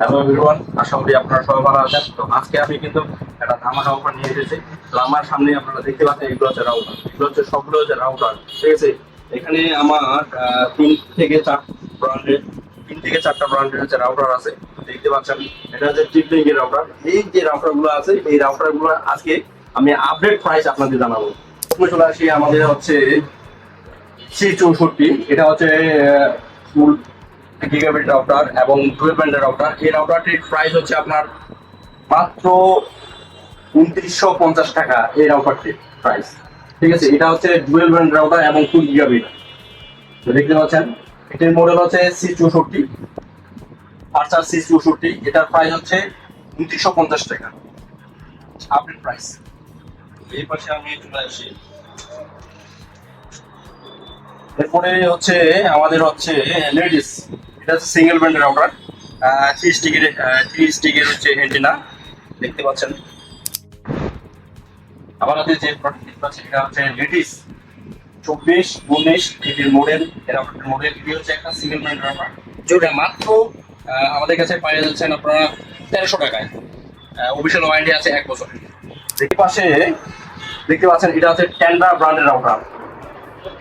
Hello everyone আশা করি আপনারা সবাই ভালো আছেন। তো আজকে আমি কিন্তু একটা ধামাকা অফার নিয়ে এসেছি। তো আমার সামনে আপনারা দেখতে পাচ্ছেন, এগুলো হচ্ছে রাউটার এগুলো হচ্ছে সবগুলো হচ্ছে রাউটার ঠিক আছে? এখানে আমার তিন থেকে চার ব্র্যান্ডের তিন থেকে চারটা ব্র্যান্ডের হচ্ছে রাউটার আছে। দেখতে পাচ্ছেন, এটা হচ্ছে এর রাউটার এই যে রাউটারগুলো আছে, এই রাউটারগুলো আজকে আমি আপডেট প্রাইস আপনাদের জানাব। প্রথমে চলে আসি আমাদের হচ্ছে সি চৌষট্টি। এটা হচ্ছে ফুল গিগাবিট রাউটার এবং ডুয়েল ব্যান্ডের রাউটার এই রাউটারটির প্রাইস হচ্ছে আপনার মাত্র উনত্রিশশো পঞ্চাশ টাকা এই রাউটারটির প্রাইস ঠিক আছে, এটা হচ্ছে ডুয়েল ব্যান্ড রাউটার এবং টু গিগাবিট দেখতে পাচ্ছেন, এটির মডেল হচ্ছে সি চৌষট্টি আর্চার সি চৌষট্টি, এটার প্রাইস হচ্ছে উনত্রিশশো পঞ্চাশ টাকা। আপডেট প্রাইস এই পাশে আমি চলে আসি। এরপরে হচ্ছে, আমাদের হচ্ছে লেডিস এটা হচ্ছে সিঙ্গেল ব্যান্ডের রাউটার থ্রি স্টিকের থ্রি স্টিকের হচ্ছে হ্যান্ডিনা দেখতে পাচ্ছেন। আমার হাতে যে প্রোডাক্ট দেখতে পাচ্ছেন, এটা হচ্ছে লেডিস চব্বিশ উনিশ এটির মডেল মডেল এটি হচ্ছে একটা সিঙ্গেল ব্যান্ড রাউটার যেটা মাত্র আমাদের কাছে পেয়ে যাচ্ছেন আপনারা তেরোশো টাকায়। অফিসিয়াল ওয়ারেন্টি আছে এক বছর দেখতে পাশে দেখতে পাচ্ছেন, এটা হচ্ছে ট্যান্ডা ব্র্যান্ডের রাউটার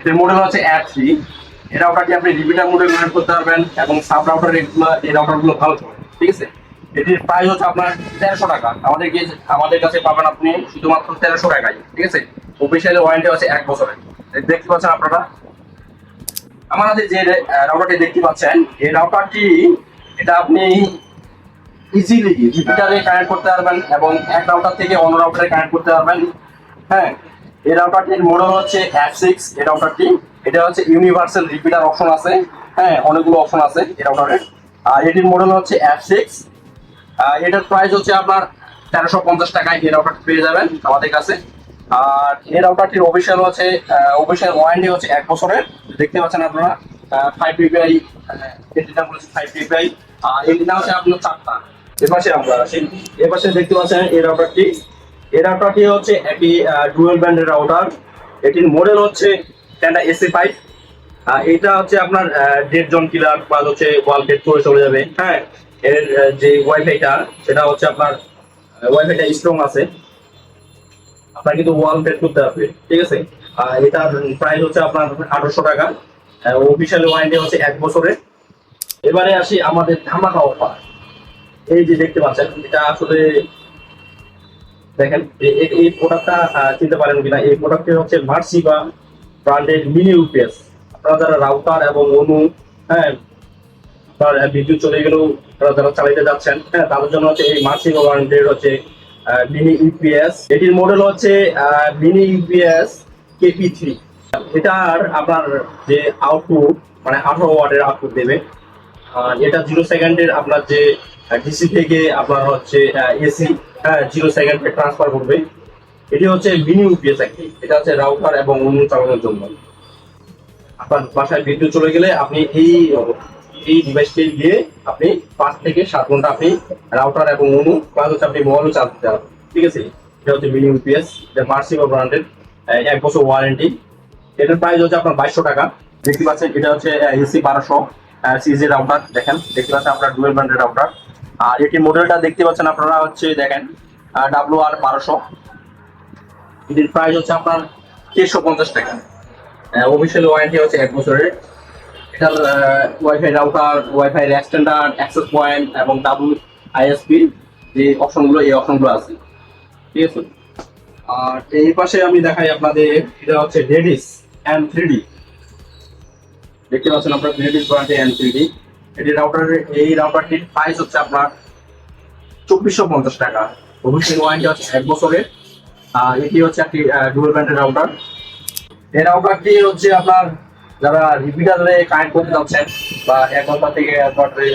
এর মডেল হচ্ছে অ্যাপ থ্রি এই রাউটারটি আপনি রিপিটার মোডে ব্যবহার করতে পারবেন এবং সাব রাউটার এগুলো এই রাউটারগুলো ভালো চলে, ঠিক আছে? এটির প্রাইস হচ্ছে আপনার তেরোশো টাকা। আমাদের আমাদের কাছে পাবেন আপনি শুধুমাত্র তেরোশো টাকায়, ঠিক আছে? অফিসিয়াল ওয়ারেন্টি আছে এক বছরের। দেখতে পাচ্ছেন আপনারা? হাতে যে রাউটারটি দেখতে পাচ্ছেন, এই রাউটারটি এটা আপনি ইজিলি রিপিটারে কানেক্ট করতে পারবেন এবং এক রাউটার থেকে অন্য রাউটারে কানেক্ট করতে পারবেন। হ্যাঁ এই রাউটারটির মডেল হচ্ছে এফ সিক্স এই রাউটারটি এটা হচ্ছে ইউনিভার্সাল রিপিটার অপশন আছে। হ্যাঁ অনেকগুলো অপশন আছে এই রাউটারের আর এটির মডেল হচ্ছে এফ সিক্স এটার প্রাইস হচ্ছে আপনার তেরোশো পঞ্চাশ টাকায় এই রাউটারটি পেয়ে যাবেন আমাদের কাছে। আর এই রাউটারটির অফিসিয়াল হচ্ছে অফিসিয়াল ওয়ারেন্টি হচ্ছে এক বছরের। দেখতে পাচ্ছেন আপনারা ফাইভ পিপিআই এটির বলেছে ফাইভ পিপিআই আর এটির নাম হচ্ছে আপনার চারটা। এপাশে আমরা আসি এপাশে দেখতে পাচ্ছেন এই রাউটারটি এই রাউটারটি হচ্ছে একটি ডুয়েল ব্যান্ডের রাউটার এটির মডেল হচ্ছে একটা এসি ফাইভ এটা হচ্ছে আপনার ডেড জন কিলার বা হচ্ছে ওয়াল পেট করে চলে যাবে। হ্যাঁ। এর যে ওয়াইফাইটা সেটা হচ্ছে আপনার ওয়াইফাইটা স্ট্রং আছে। আপনার কিন্তু ওয়াল পেট করতে হবে ঠিক আছে? আর এটার প্রাইস হচ্ছে আপনার আঠারোশো টাকা। অফিসিয়াল ওয়ারেন্টি হচ্ছে এক বছরের। এবারে আসি আমাদের ধামাকা অফার এই যে দেখতে পাচ্ছেন এটা আসলে দেখেন এই প্রোডাক্টটা চিনতে পারেন কিনা এই প্রোডাক্টটি হচ্ছে মার্সি বা ব্র্যান্ডের মিনি ইউপিএস আপনারা যারা রাউটার এবং অনু হ্যাঁ বিদ্যুৎ চলে গেলেও আপনারা যারা চালাইতে যাচ্ছেন হ্যাঁ তাদের জন্য হচ্ছে এই মার্সি বা হচ্ছে মিনি ইউপিএস এটির মডেল হচ্ছে মিনি ইউপিএস কেপি থ্রি এটার আপনার যে আউটপুট মানে আঠারো ওয়াটের আউটপুট দেবে। এটা জিরো সেকেন্ডের আপনার যে ডিসি থেকে আপনার হচ্ছে এসি হ্যাঁ জিরো সেকেন্ডে ট্রান্সফার করবে। এটি হচ্ছে মিনি এটা হচ্ছে রাউটার এবং অন্য চালানোর জন্য। আপনার বাসায় বিদ্যুৎ চলে গেলে আপনি এই এই ডিভাইসটি দিয়ে আপনি পাঁচ থেকে সাত ঘণ্টা আপনি রাউটার এবং অনু প্লাস হচ্ছে আপনি মোবাইলও চালাতে পারবেন ঠিক আছে? এটা হচ্ছে মিনি ইউপিএস এটা মার্সিবা ব্র্যান্ডের এক বছর ওয়ারেন্টি এটার প্রাইস হচ্ছে আপনার বাইশশো টাকা। দেখতে পাচ্ছেন, এটা হচ্ছে এসি বারোশো সিজি রাউটার দেখেন। দেখতে পাচ্ছেন আপনার ডুয়েল ব্র্যান্ডের রাউটার আর এটির মডেলটা দেখতে পাচ্ছেন আপনারা হচ্ছে, দেখেন ডাব্লু আর বারোশো। এটির প্রাইস হচ্ছে আপনার দেড়শো পঞ্চাশ টাকা। অফিসিয়াল ওয়ারেন্টি হচ্ছে এক বছরের। এটার WiFi router WiFi extender access point এবং ডাব্লু আইএসপি যে অপশনগুলো এই অপশনগুলো আছে। ঠিক আছে? আর এই পাশে আমি দেখাই আপনাদের, এটা হচ্ছে লেডিস এম থ্রি ডি দেখতে পাচ্ছেন আপনার লেডিস ব্র্যান্ডে এম থ্রি ডি এটি রাউটারের এই রাউটারটির প্রাইস হচ্ছে আপনার চব্বিশশো পঞ্চাশ টাকা। অফিসিয়াল ওয়ারেন্টি হচ্ছে এক বছরের। এটি হচ্ছে একটি ডুয়েল ব্র্যান্ডের রাউটার এই রাউটারটি হচ্ছে আপনার যারা রিপিটারে কানেক্ট করতে যাচ্ছেন বা এক ঘণ্টা থেকে একবারে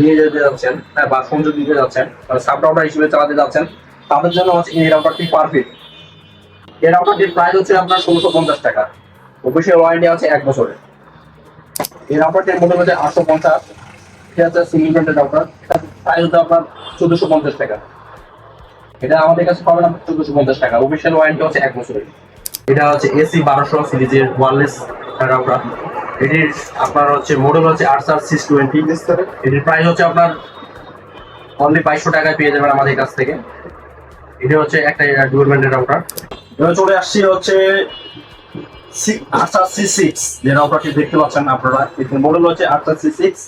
নিয়ে যেতে যাচ্ছেন হ্যাঁ, বা সংযোগ দিতে যাচ্ছেন সাব রাউটার হিসেবে চালাতে যাচ্ছেন তাদের জন্য হচ্ছে এই রাউটারটি পারফেক্ট এই রাউটারটির প্রাইস হচ্ছে আপনার ষোলোশো পঞ্চাশ টাকা। অফিসিয়াল ওয়ারেন্টি আছে এক বছরের। এই রাউটারটির মধ্যে হচ্ছে আটশো পঞ্চাশ। এটা হচ্ছে সিঙ্গল ব্র্যান্ডের রাউটার প্রাইস হচ্ছে আপনার চোদ্দশো পঞ্চাশ টাকা। এটা আমাদের কাছে পাবেন আপনার চোদ্দশো পঞ্চাশ টাকা। অফিসিয়াল ওয়ারেন্টি হচ্ছে এক বছরের। এটা হচ্ছে এসি বারোশো সিরিজের ওয়ারলেস রাউটার এটির আপনার হচ্ছে মডেল হচ্ছে আরসার সিক্স টোয়েন্টি এটির প্রাইস হচ্ছে আপনার অনলি বাইশশো টাকায় পেয়ে যাবেন আমাদের কাছ থেকে। এটি হচ্ছে একটা ডুয়েল ব্যান্ডের রাউটার এবার চলে আসছি হচ্ছে আটটা সি সিক্স যে রাউটারটি দেখতে পাচ্ছেন আপনারা। এখানে মডেল হচ্ছে আটটা সি সিক্স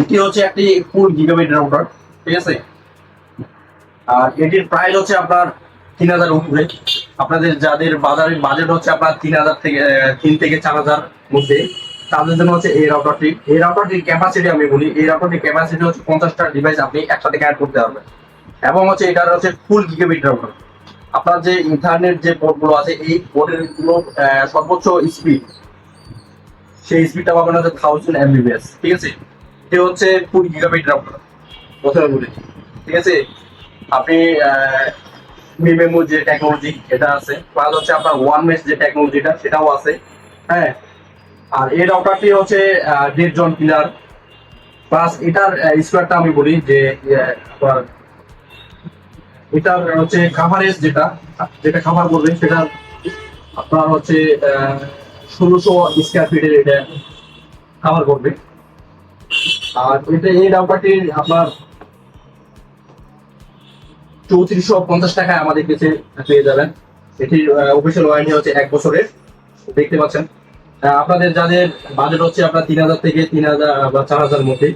এটি হচ্ছে একটি ফুল গিগাবাইট রাউটার ঠিক আছে? আর এটির প্রাইস হচ্ছে আপনার তিন হাজার উপরে। আপনাদের যাদের বাজারের বাজেট হচ্ছে আপনার তিন হাজার থেকে, তিন থেকে চার হাজার মধ্যে, তাদের জন্য হচ্ছে এই রাউটারটি এই রাউটারটির ক্যাপাসিটি আমি বলি, এই রাউটারটির ক্যাপাসিটি হচ্ছে পঞ্চাশটা ডিভাইস আপনি একসাথে অ্যাড করতে পারবেন। এবং হচ্ছে এটার হচ্ছে ফুল গিগাবিট রাউটার আপনার যে ইন্টারনেট যে পোর্টগুলো আছে, এই পোর্টেরগুলো সর্বোচ্চ স্পিড সেই স্পিডটা পাবেন হচ্ছে থাউজেন্ড এমবিবিএস ঠিক আছে? এটা হচ্ছে ফুল গিগাবিট রাউটার প্রথমে বলি। ঠিক আছে? আপনি মিমেমো যে টেকনোলজি এটা আছে প্লাস হচ্ছে আপনার ওয়ান মেশ যে টেকনোলজিটা সেটাও আছে হ্যাঁ? আর এই রাউটারটি হচ্ছে দেড় জন পিলার প্লাস এটার স্কোয়ারটা আমি বলি যে এটার হচ্ছে কাভারেজ যেটা যেটা কাভার করবে, সেটা আপনার হচ্ছে ষোলোশো স্কোয়ার ফিটের এটা কাভার করবে। আর এটা এই রাউটারটির আপনার চৌত্রিশশো পঞ্চাশ টাকায় আমাদের কাছে পেয়ে যাবেন। এটির অফিসিয়াল ওয়ারেন্টি হচ্ছে এক বছরের। দেখতে পাচ্ছেন। আপনাদের যাদের বাজেট হচ্ছে আপনার তিন হাজার থেকে তিন হাজার বা চার হাজার মধ্যে,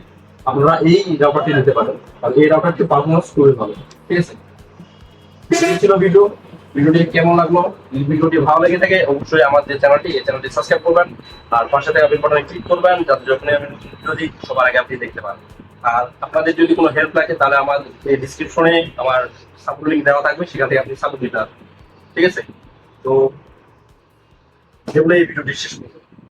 আপনারা এই রাউটারটি নিতে পারেন। আর এই রাউটারটি পারফরমেন্স খুবই ভালো। ঠিক আছে? ছিল ভিডিও ভিডিওটি কেমন লাগল? ভিডিওটি ভালো লেগে থাকে, অবশ্যই আমাদের চ্যানেলটি এই চ্যানেলটি সাবস্ক্রাইব করবেন। আর পাশে থাকা বেল বাটনে ক্লিক করবেন, যাতে যখন আমি ভিডিও দিই, সবার আগে আপনি দেখতে পান। আর আপনাদের যদি কোনো হেল্প লাগে, তাহলে আমার এই ডিসক্রিপশনে আমার সাপোর্ট লিঙ্ক দেওয়া থাকবে, সেখান থেকে আপনি সাপোর্ট দিতে পারবেন। ঠিক আছে? তো এগুলো এই ভিডিওটি শেষ করব